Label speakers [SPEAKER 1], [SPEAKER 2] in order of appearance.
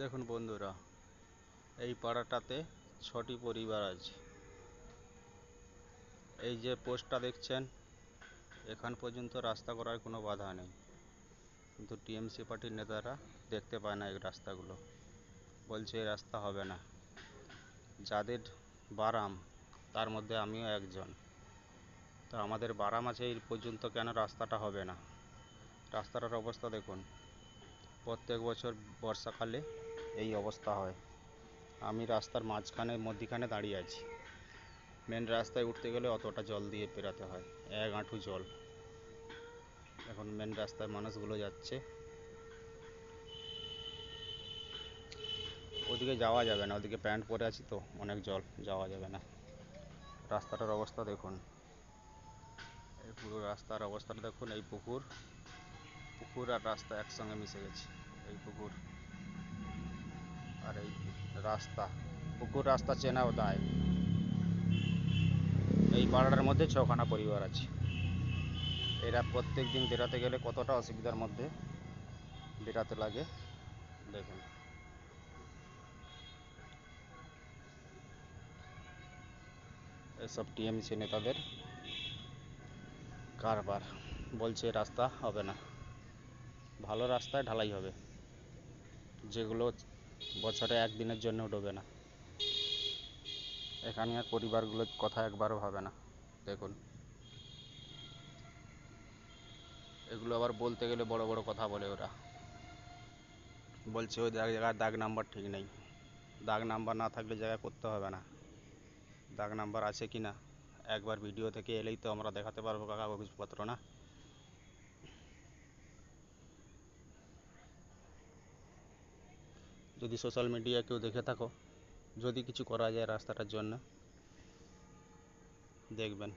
[SPEAKER 1] দেখুন বন্ধুরা, এই পাড়াটাতে ছটি পরিবার আছে। এই যে পোস্টটা দেখছেন, এখান পর্যন্ত রাস্তা করার কোনো বাধা নেই। কিন্তু টিএমসি পার্টির নেতারা দেখতে পায় না এই রাস্তাগুলো। বলছে, এই রাস্তা হবে না। যাদের বারাম, তার মধ্যে আমিও একজন। তো আমাদের বারাম আছে, এই পর্যন্ত কেন রাস্তাটা হবে না? রাস্তাটার অবস্থা দেখুন। প্রত্যেক বছর বর্ষাকালে এই অবস্থা হয়। আমি রাস্তার মাঝখানে, মধ্যিখানে দাঁড়িয়ে আছি। মেন রাস্তায় উঠতে গেলে অতটা জল দিয়ে পেরাতে হয়, এক হাঁটু জল। এখন মেন রাস্তায় মানুষগুলো যাচ্ছে। ওদিকে যাওয়া যাবে না, ওদিকে প্যান্ট পরে আছি তো, অনেক জল, যাওয়া যাবে না। রাস্তাটার অবস্থা দেখুন। এই পুরো রাস্তার অবস্থাটা দেখুন, এই পুকুর। পুকুর আর রাস্তা একসঙ্গে মিশে গেছে। পুকুর। আর এই রাস্তা, পুকুর রাস্তা চেনাও দায়। এই পাড়াটার মধ্যে ছখানা পরিবার আছে। এরা প্রত্যেক দিন বেরাতে গেলে কতটা অসুবিধার মধ্যে বেড়াতে লাগে, দেখুন। এসব টিএমসি নেতাদের কারবার। বলছে, রাস্তা হবে না। ভালো রাস্তায় ঢালাই হবে। যেগুলো বছরে একদিনের জন্য ডোবে না। এখানকার পরিবারগুলোর কথা একবারও ভাবে না। দেখুন। এগুলো আবার বলতে গেলে বড় বড় কথা বলে ওরা। বলছে ওই জায়গায় দাগ নাম্বার ঠিক নেই। দাগ নাম্বার না থাকলে জায়গা করতে হবে না। দাগ নাম্বার আছে কি না একবার ভিডিও থেকে এলেই তো আমরা দেখাতে পারব কাকা কাগজপত্র না? যদি সোশ্যাল মিডিয়া কেউ দেখে থাকো যদি কিছু করা যায় রাস্তাটার জন্য দেখবেন